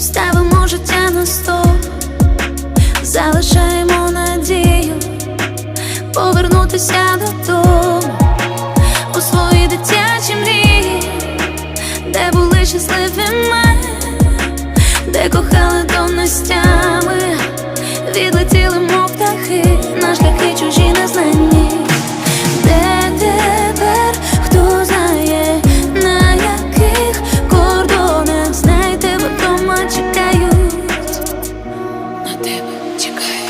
ставимо життя на стоп, залишаємо надію повернутися додому. У свої дитячі мрії, де були щасливі ми, де кохали до нестями, чекає.